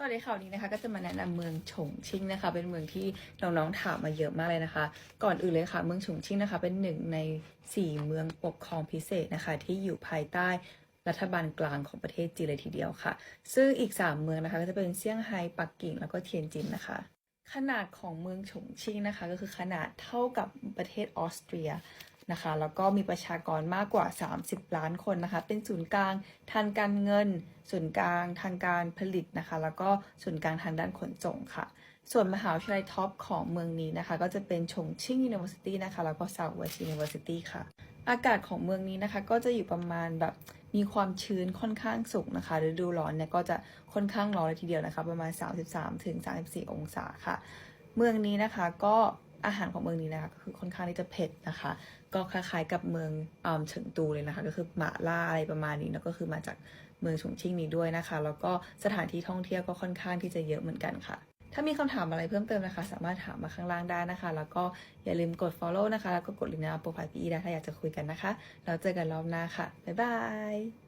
สวัสดีค่ะวันนี้นะคะก็จะมาแนะนำเมืองฉงชิ่งนะคะ เป็นเมืองที่น้องๆถามมาเยอะมากเลยนะคะ ก่อนอื่นเลยค่ะ เมืองฉงชิ่งนะคะ เป็นหนึ่งในสี่เมืองปกครองพิเศษนะคะ ที่อยู่ภายใต้รัฐบาลกลางของประเทศจีนเลยทีเดียวค่ะ ซึ่งอีก 3 เมืองนะคะ ก็จะเป็นเซี่ยงไฮ้ปักกิ่งแล้วก็เทียนจินนะคะ ขนาดของเมืองฉงชิ่งนะคะ ก็คือขนาดเท่ากับประเทศออสเตรีย นะคะ แล้วก็มีประชากรมากกว่า 30 ล้านคนนะคะ เป็นศูนย์กลางทางการเงิน ศูนย์กลางทางการผลิตนะคะ แล้วก็ศูนย์กลางทางด้านขนส่งค่ะ ส่วนมหาวิทยาลัยท็อปของเมืองนี้นะคะ ก็จะเป็นชงชิ่ง University นะคะ แล้วก็ Southwest University ค่ะ อากาศของเมืองนี้นะคะ ก็จะอยู่ประมาณแบบมีความชื้นค่อนข้างสูงนะคะฤดูร้อนเนี่ยก็จะค่อนข้างร้อนเลยทีเดียวนะคะ ประมาณ 33-34 องศาค่ะ เมืองนี้นะคะก็ อาหารของเมืองนี้นะคะก็คือค่อนข้างที่จะเผ็ดนะคะ ก็คล้ายๆกับเมืองเฉิงตูเลยนะคะ ก็คือหมาล่าอะไรประมาณนี้แล้วก็คือมาจากเมืองฉงชิ่งนี้ด้วยนะคะ แล้วก็สถานที่ท่องเที่ยวก็ค่อนข้างที่จะเยอะเหมือนกันค่ะ ถ้ามีคำถามอะไรเพิ่มเติมนะคะ สามารถถามมาข้างล่างได้นะคะ แล้วก็อย่าลืมกด follow นะคะ แล้วก็กดลิงก์ในโปรไฟล์พี่ได้ถ้าอยากจะคุยกันนะคะ แล้วเจอกันรอบหน้าค่ะบ๊ายบาย